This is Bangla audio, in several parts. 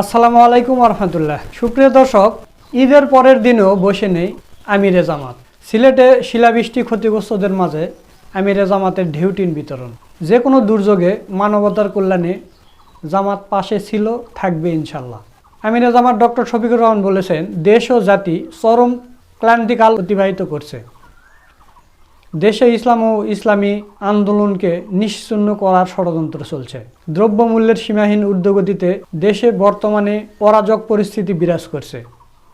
আসসালামু আলাইকুম রহমতুল্লাহ সুপ্রিয় দর্শক, ঈদের পরের দিনও বসে নেই আমিরে জামাত। সিলেটে শিলাবৃষ্টি ক্ষতিগ্রস্তদের মাঝে আমিরে জামাতের ঢেউটিন বিতরণ। যে কোনো দুর্যোগে মানবতার কল্যাণে জামাত পাশে ছিল, থাকবে ইনশাল্লাহ আমিরে জামাত ডক্টর শফিকুর রহমান বলেছেন, দেশ ও জাতি চরম ক্লান্তিকাল অতিবাহিত করছে। দেশে ইসলাম ও ইসলামী আন্দোলনকে নিশ্চিহ্ন করার ষড়যন্ত্র চলছে। দ্রব্যমূল্যের সীমাহীন ঊর্ধ্বগতিতে দেশে বর্তমানে পরাজক পরিস্থিতি বিরাজ করছে।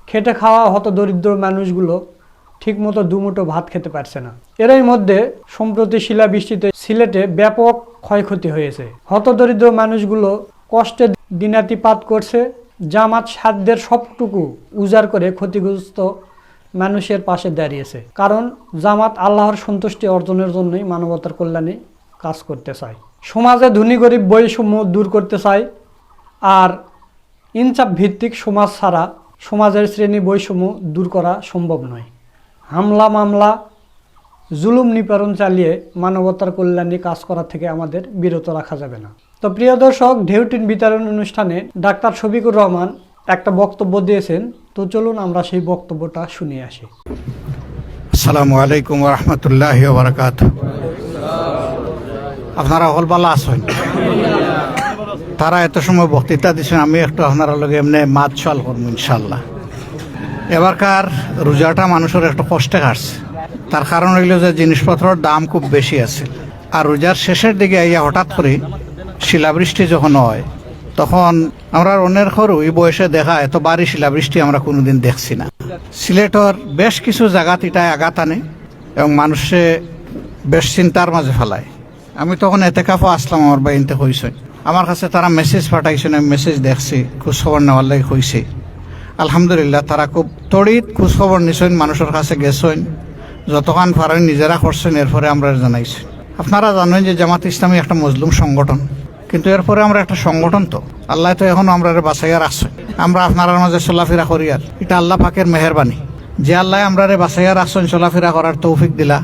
খেটে খাওয়া হতদরিদ্র মানুষগুলো ঠিকমতো দুমুঠো ভাত খেতে পারছে না। এরই মধ্যে সম্প্রতি শিলাবৃষ্টিতে সিলেটে ব্যাপক ক্ষয়ক্ষতি হয়েছে। হতদরিদ্র মানুষগুলো কষ্টে দিনাতিপাত করছে, জামাত সাধ্যের সবটুকু উজাড় করে ক্ষতিগ্রস্ত মানুষের পাশে দাঁড়িয়েছে। কারণ জামাত আল্লাহর সন্তুষ্টি অর্জনের জন্যই মানবতার কল্যাণে কাজ করতে চায়। সমাজে ধনী গরিব বৈষম্য দূর করতে চায় আর ইনচাপ ভিত্তিক সমাজ ছাড়া সমাজের শ্রেণি বৈষম্য দূর করা সম্ভব নয়। হামলা, মামলা, জুলুম নিপারণ চালিয়ে মানবতার কল্যাণে কাজ করা থেকে আমাদের বিরত রাখা যাবে না। তো প্রিয় দর্শক ঢেউটিন বিতরণ অনুষ্ঠানে ডাক্তার শফিকুর রহমান একটা বক্তব্য দিয়েছেন তো চলুন আমরা সেই বক্তব্যটা শুনে আসি। আসসালামু আলাইকুম রহমতুল্লাহ বারকাত আপনারা হলবালা আছেন। তারা এত সময় বক্তৃতা দিচ্ছেন আমি একটু আপনারা লগে এমনি মাত চল করব ইনশাল্লাহ এবারকার রোজাটা মানুষের একটু কষ্টে কাটছে। তার কারণ হইল যে জিনিসপত্রের দাম খুব বেশি আছে। আর রোজার শেষের দিকে আইয়া হঠাৎ করে শিলাবৃষ্টি যখন হয় তখন আমরা অন্যের সরু এই বয়সে দেখা, এত বাড়ি শিলাবৃষ্টি আমরা কোনোদিন দেখছি না। সিলেটর বেশ কিছু জায়গাত এটাই আঘাত আনে এবং মানুষে বেশ চিন্তার মাঝে ফেলায়। আমি তখন এতে কাপো আসলাম আমার বাড়িতে হয়েছে আমার কাছে তারা মেসেজ পাঠাইছেন, আমি মেসেজ দেখছি, খোঁজখবর নেওয়ার লাগে হয়েছে আলহামদুলিল্লাহ, তারা খুব তড়িৎ খোঁজখবর নিছেন, মানুষের কাছে গেছেন। যতক্ষণ পারেন নিজেরা করছেন, এরপরে আমরা জানাইছি। আপনারা জানেন যে জামাত ইসলামী একটা মজলুম সংগঠন। কিন্তু এরপরে আমরা একটা সংগঠন তো। আল্লাহ তো এখন আমরা বাসাইয়া রাখছে। আমরা আপনার মাঝে চলাফেরা করি আর। এটা আল্লাহ পাকের মেহরবানি। যে আল্লাহ আমরা বাসাইয়া রাখছেন, চলাফেরা করার তৌফিক দিলা,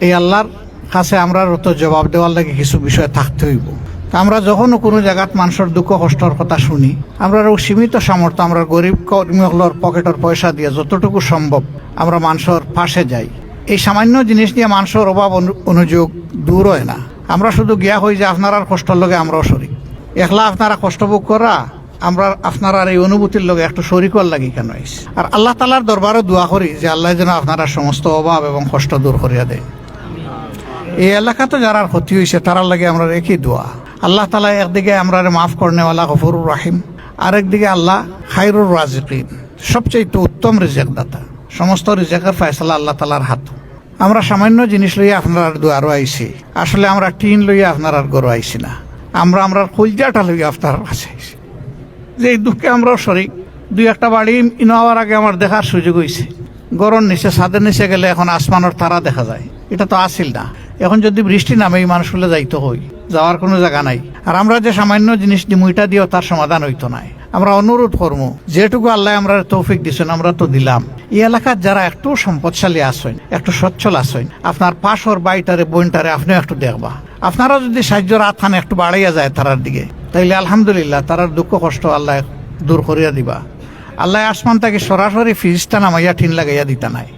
এই আল্লাহর কাছে আমরা তো জবাব দেওয়ার লাগে কিছু বিষয় থাকতে হইব। আমরা যখনও কোনো জায়গাত মানুষের দুঃখ, কষ্টর কথা শুনি, আমরা সীমিত সামর্থ্য, আমরা গরিব কর্মীগুলোর পকেটের পয়সা দিয়ে যতটুকু সম্ভব আমরা মানুষের পাশে যাই। এই সামান্য জিনিস দিয়ে মানুষের অভাব অনু- অনুযোগ দূর হয় না। আমরা শুধু গিয়া হই যে আপনার আর কষ্টর লগে আমরাও শরিক একলা আপনারা কষ্ট ভোগ করা, আমরা আপনার আর এই অনুভূতির লগে একটু শরিকর লাগি কেন আইছি আর আল্লাহ তালার দরবারও দোয়া করি যে আল্লাহ যেন আপনারা সমস্ত অভাব এবং কষ্ট দূর করিয়া দেয়। এই এলাকাতে যারা ক্ষতি হয়েছে তারার লাগে আমরা একই দোয়া। আল্লাহ তালা একদিকে আমরা মাফ করনেওয়ালা গফরুর রাহিম, আরেকদিকে আল্লাহ খাইরুর রাজিকিন সবচেয়ে উত্তম রিজেক দাতা সমস্ত রিজেকের ফয়সলা আল্লাহ তালার হাত। আমরা সামান্য জিনিস লইয়া আপনার দুয়ারও আইছি। আসলে আমরা টিন লইয়া আপনার আর গরু আইছি না। আমরা আমরা কলজাটা লইয়া আপনার কাছে আইছি। যে এই দুঃখে আমরাও শরিক দুই একটা বাড়ি ইনো হওয়ার আগে আমার দেখার সুযোগ হয়েছে গরম নিচে, ছাদের নিচে গেলে এখন আসমানের তারা দেখা যায়। এটা তো আসিল না। এখন যদি বৃষ্টি নামে এই মানুষগুলো যাইতে হই। যাওয়ার কোনো জায়গা নাই। আর আমরা যে সামান্য জিনিস দিমু, এটা দিয়েও তার সমাধান হইতো নাই। আমরা অনুরোধ করব, যেটুকু আল্লাহ আমরা তৌফিক দিছেন, আমরা তো দিলাম। এই এলাকার যারা একটু সম্পদশালী আসেন একটু সচ্ছল আসেন আপনার পাশর বাইটারে বইনটারে আপনিও একটু দেখবা। আপনারা যদি সাহায্যের আথান একটু বাড়াইয়া যায় তারার দিকে, তাইলে আলহামদুলিল্লাহ তারার দুঃখ কষ্ট আল্লাহ দূর করিয়া দিবা। আল্লাহ আসমান তাকে সরাসরি ফিরিস্তা নামাইয়া ঠিন লাগাইয়া দিতা নাই।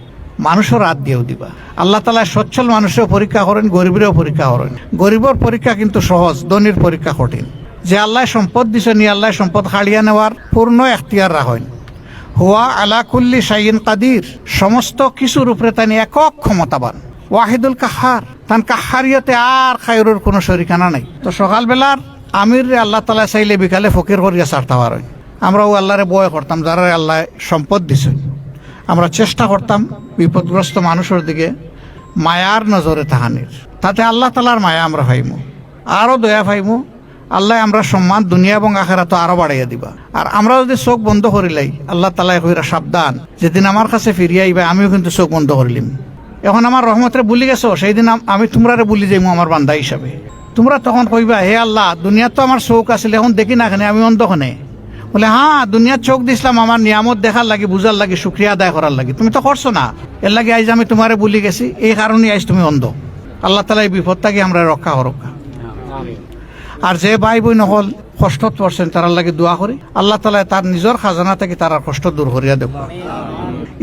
মানুষও রাত দিয়েও দিবা। আল্লাহ তালা সচ্ছল মানুষেও পরীক্ষা করেন, গরিবেরও পরীক্ষা করেন। গরিবের পরীক্ষা কিন্তু সহজ, ধনির পরীক্ষা কঠিন। যে আল্লাহ সম্পদ দিছে নি আল্লাহ সম্পদ হারিয়া নেওয়ার পূর্ণ এখতিয়ার রাখেন। হুয়া আলাকুল্লি সাইন কাদির। সমস্ত কিছুর উপরে তানি একক ক্ষমতাবান। ওয়াহিদুল কাহার। তান কাহারিয়াতে আর খায়রুর কোনো শরিকানা নাই। তো সকালবেলার আমির আল্লাহ তালা চাইলে বিকালে ফকির করিয়া সারতে আমরা ও আল্লাহরে বয় করতাম, যারা আল্লাহ সম্পদ দিছে। আমরা চেষ্টা করতাম বিপদগ্রস্ত মানুষের দিকে মায়ার নজরে তাহানির। তাতে আল্লাহ তালার মায়া আমরা পাইমু আরও দয়া পাইমু আল্লাহ আমরা সম্মান দুনিয়া এবং আখেরা তো আরও বাড়াইয়া দিবা। আর আমরা যদি চোখ বন্ধ করিলাই আল্লাহ তালা কইরা সাবধান, যেদিন আমার কাছে ফিরিয়ে আইবা, আমিও কিন্তু চোখ বন্ধ করিলিম এখন আমার রহমতরে বুলি গেছো সেই দিন আমি তোমরারে বুলি যাইমু আমার বান্দা হিসাবে। তোমরা তখন কইবা, হে আল্লাহ, দুনিয়াত তো আমার চোখ আছিল, এখন দেখি না খানে আমি অন্ধখনে বলে হ্যাঁ দুনিয়ার চোখ দিছিলাম, আমার নিয়ামত দেখার লাগে, বুঝার লাগে, শুক্রিয়া আদায় করার লাগে। তুমি তো করছ না। এর লাগে আইজ আমি তোমারে বলি গেছি, এই কারণে আইজ তুমি অন্ধ। আল্লাহ তালা এই বিপদটাকে আমরা রক্ষা করক্কা আর যে ভাই বোন নহল কষ্টত পড়ছেন তারার লাগে দোয়া করি আল্লাহ তালা তার নিজের খাজানা থেকে তারা কষ্ট দূর করিয়া দেব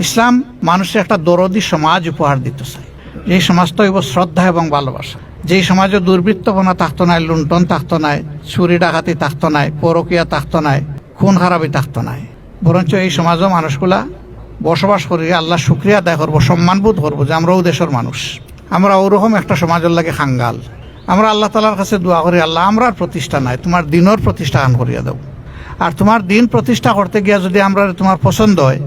ইসলাম মানুষের একটা দরদি সমাজ উপহার দিতে চায়। এই সমাজটা হইব শ্রদ্ধা এবং ভালোবাসা। যেই সমাজে দুর্বৃত্তপনা থাকতো নাই, লুণ্ঠন থাকতো নাই, চুরি ডাকাতি থাকতো নাই, পরকিয়া থাকতো নাই, খুন খারাপি থাকতো নাই। বরঞ্চ এই সমাজও মানুষগুলা বসবাস করি, আল্লাহ শুক্রিয়া আদায় করব সম্মানবোধ করব যে আমরাও দেশের মানুষ। আমরা ওরকম একটা সমাজের লাগে খাঙ্গাল। আমরা আল্লাহ তালার কাছে দোয়া করি, আল্লাহ আমরার প্রতিষ্ঠা নাই, তোমার দিনের প্রতিষ্ঠা আন করিয়া দাও। আর তোমার দিন প্রতিষ্ঠা করতে গিয়া যদি আমরা তোমার পছন্দ হয়,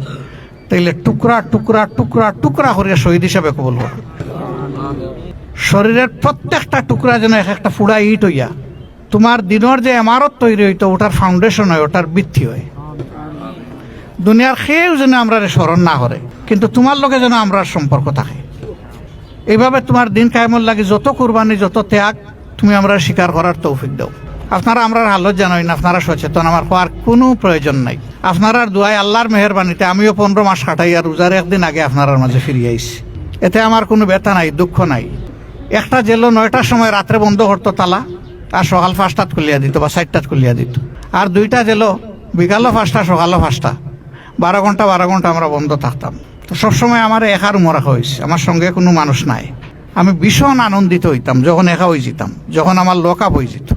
তাইলে টুকরা টুকরা টুকরা টুকরা করিয়া শহীদ হিসাবে কবল হোক শরীরের প্রত্যেকটা টুকরা যেন এক একটা ফুড়া ইট হইয়া, তোমার দিনের যে এমারত তৈরি হইতো, ওটার ফাউন্ডেশন হয়, ওটার বৃদ্ধি হয়। দুনিয়ার খেয়েও যেন আমরা স্মরণ না করে, কিন্তু তোমার লগে যেন আমরা সম্পর্ক থাকে। এইভাবে তোমার দিন কায়েমর লাগে যত কুরবানি, যত ত্যাগ, তুমি আমরা স্বীকার করার তৌফিক দাও। আপনারা আমরা হালত জানাই না, আপনারা সচেতন, আমার হওয়ার কোনো প্রয়োজন নাই। আপনারা দোয়াই আল্লাহর মেহরবানিতে আমিও পনেরো মাস কাটাই আর রোজার একদিন আগে আপনার মাঝে ফিরিয়ে আইছি। এতে আমার কোনো ব্যথা নাই, দুঃখ নাই। একটা জেলো নয়টার সময় রাত্রে বন্ধ করতো তালা, আর সকাল পাঁচটাত খুলিয়া দিত বা চারটাত খুলিয়া দিত। আর দুইটা জেলো বিকালও পাঁচটা সকালও পাঁচটা। বারো ঘণ্টা বারো ঘণ্টা আমরা বন্ধ থাকতাম। তো সবসময় আমার একা রুমো রাখা হয়েছে আমার সঙ্গে কোনো মানুষ নাই। আমি ভীষণ আনন্দিত হইতাম, যখন একা হয়ে যেতাম, যখন আমার লক হয়ে যেত।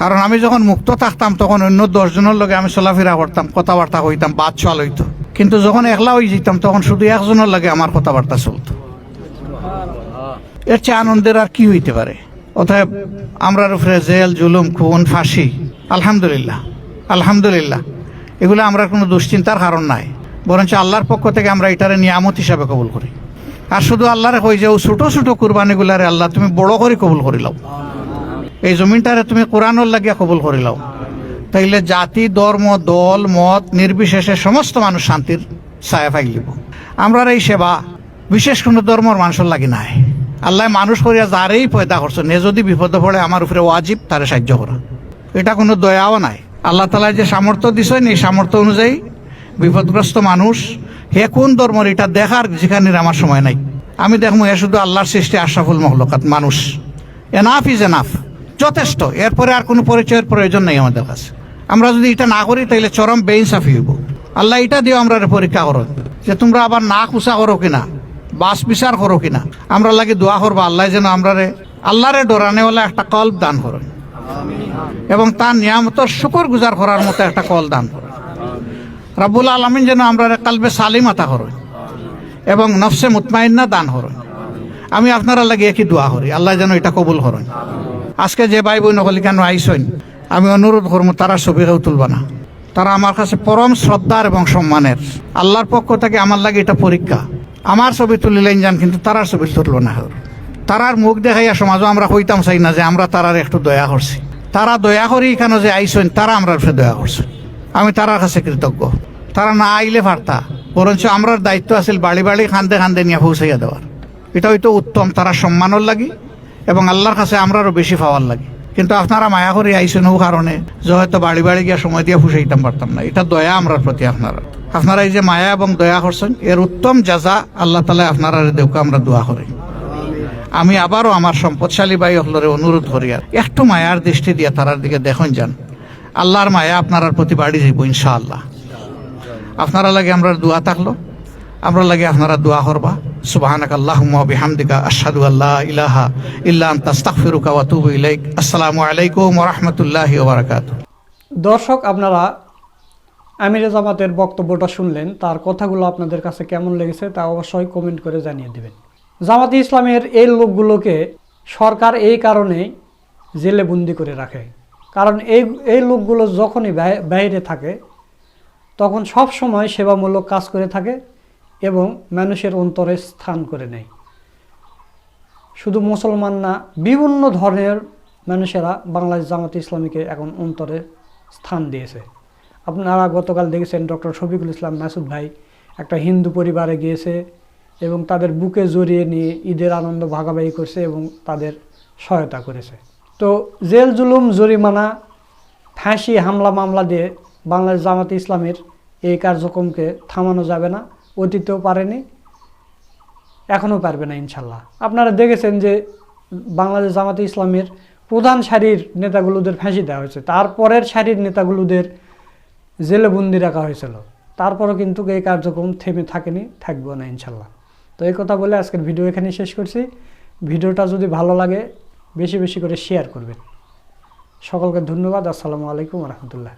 কারণ আমি যখন মুক্ত থাকতাম, তখন অন্য দশজনের লগে আমি চলাফেরা করতাম, কথাবার্তা হইতাম বাদ চল হইতো। কিন্তু যখন একলা হয়ে যেতাম, তখন শুধু একজনের লাগে আমার কথাবার্তা চলতো। এর চেয়ে আনন্দের আর কি হইতে পারে? অতএব আমরার উপরে জেল, জুলুম, খুন, ফাঁসি, আলহামদুলিল্লাহ আলহামদুলিল্লাহ, এগুলো আমরা কোনো দুশ্চিন্তার কারণ নাই। বরঞ্চ আল্লাহর পক্ষ থেকে আমরা এটারে নিয়ামত হিসাবে কবুল করি। আর শুধু আল্লাহরে কই যে ও ছোটো ছোটো কুরবানিগুলারে আল্লাহ তুমি বড় করে কবুল করিলাও এই জমিনটারে তুমি কোরআনর লাগিয়া কবুল করিলাও তাইলে জাতি, ধর্ম, দল, মত, নির্বিশেষে সমস্ত মানুষ শান্তির ছায়া পাইলিব আমরা এই সেবা বিশেষ কোনো ধর্মর মানুষের লাগি নাই। আল্লাহ মানুষ করিয়া যারেই পয়দা করছেন, এ যদি বিপদে পড়ে আমার উপরে ওয়াজিব, তারে সাহায্য করা। এটা কোনো দয়াও নাই। আল্লাহ তালা যে সামর্থ্য দিছেন, এই সামর্থ্য অনুযায়ী বিপদগ্রস্ত মানুষ, হে কোন ধর্মর? এটা দেখার যেখানে আমার সময় নাই। আমি দেখব এ শুধু আল্লাহর সৃষ্টি আশাফুল মহলকাত মানুষ। এনাফ ইজ এনাফ যথেষ্ট। এরপরে আর কোনো পরিচয়ের প্রয়োজন নেই আমাদের কাছে। আমরা যদি এটা না করি তাহলে চরম বেইনসাফি হইব। আল্লাহ এটা দিও আমরা পরীক্ষা করো যে তোমরা আবার না কুসা করো কিনা, বাস বিচার করো কিনা। আমরা লাগে দোয়া করব আল্লাহ যেন আমরা রে আল্লাহরে ডরানে একটা কল দান করো এবং তার নিয়ামত শুকর গুজার করার মতো একটা কল দান করো রাব্বুল আলমিন যেন আমরা কালবে সালিমাতা করো এবং নফসে মুতমাইন্না দান করো। আমি আপনারা লাগে একই দোয়া করি। আল্লাহ যেন এটা কবুল করেন। আজকে যে ভাই বোন হলি কেন আইসইন আমি অনুরোধ করব, তারা ছবি কেউ তুলবা না। তারা আমার কাছে পরম শ্রদ্ধার এবং সম্মানের। আল্লাহর পক্ষ থেকে আমার লাগে এটা পরীক্ষা। আমার ছবি তুলিলেন যান, কিন্তু তারার ছবি তুলব না। হোর তারার মুখ দেখাইয়া সমাজও আমরা হইতাম চাই না যে আমরা তারার একটু দয়া করছি। তারা দয়া করি কেন যে আইসইন তারা আমরা দয়া করছে। আমি তারার কাছে কৃতজ্ঞ। তারা না আইলে পারতা বরঞ্চ আমরার দায়িত্ব আছিল বাড়ি বাড়ি খান্দে খান্দে নিয়ে পৌঁছাইয়া দেওয়ার। এটা হয়তো উত্তম, তারা সম্মানের লাগি এবং আল্লাহর কাছে আমরারও বেশি পাওয়ার লাগে। কিন্তু আপনারা মায়া করে আইসেন ও কারণে, যে হয়তো বাড়ি বাড়ি গিয়ে সময় দিয়ে ফুসাইতাম পারতাম না। এটা দয়া আমরার প্রতি আপনারা। আপনারা এই যে মায়া এবং দয়া করছেন, এর উত্তম যাজা আল্লাহ তালা আপনারা দেউকে, আমরা দোয়া করি। আমি আবারও আমার সম্পদশালী ভাই হলরে অনুরোধ করি আর একটু মায়ার দৃষ্টি দিয়ে তারার দিকে দেখুন যান। আল্লাহর মায়া আপনার প্রতি বাড়ি যাইব ইনশাআল্লাহ। আপনারা লাগে আমরা দোয়া থাকল। আমরা লাগে আপনারা দোয়া করবা। সুবহানাক আল্লাহুম্মা বিহামদিকা আশহাদু আল্লা ইলাহা ইল্লা আনতা, আস্তাগফিরুকা ওয়া ইলাইক। আসসালামু আলাইকুম রাহমাতুল্লাহি বারাকাতুহু। দর্শক, আপনারা আমিরে জামাতের বক্তব্যটা শুনলেন, তার কথাগুলো আপনাদের কাছে কেমন লেগেছে তা অবশ্যই কমেন্ট করে জানিয়ে দেবেন। জামাতে ইসলামের এই লোকগুলোকে সরকার এই কারণেই জেলে বন্দি করে রাখে। কারণ এই এই লোকগুলো যখনই বাইরে থাকে তখন সব সময় সেবামূলক কাজ করে থাকে এবং মানুষের অন্তরে স্থান করে নেয়। শুধু মুসলমান না, বিভিন্ন ধরনের মানুষেরা বাংলাদেশ জামাত ইসলামীকে এখন অন্তরে স্থান দিয়েছে। আপনারা গতকাল দেখেছেন ডক্টর শফিকুল ইসলাম মাসুদ ভাই একটা হিন্দু পরিবারে গিয়েছে এবং তাদের বুকে জড়িয়ে নিয়ে ঈদের আনন্দ ভাগাভাগি করছে এবং তাদের সহায়তা করেছে। তো জেল জুলুম জরিমানা, ফাঁসি, হামলা, মামলা দিয়ে বাংলাদেশ জামাত ইসলামের এই কার্যক্রমকে থামানো যাবে না, অতীতেও পারেনি, এখনও পারবে না ইনশাল্লাহ। আপনারা দেখেছেন যে বাংলাদেশ জামাতে ইসলামের প্রধান সারির নেতাগুলোদের ফাঁসি দেওয়া হয়েছে, তারপরের সারির নেতাগুলোদের জেলে বন্দি রাখা হয়েছিল, তারপরও কিন্তু এই কার্যক্রম থেমে থাকেনি থাকবেও না ইনশাল্লাহ। তো এই কথা বলে আজকের ভিডিও এখানে শেষ করছি। ভিডিওটা যদি ভালো লাগে, বেশি বেশি করে শেয়ার করবেন। সকলকে ধন্যবাদ, আসসালামু আলাইকুম রহমতুল্লাহ।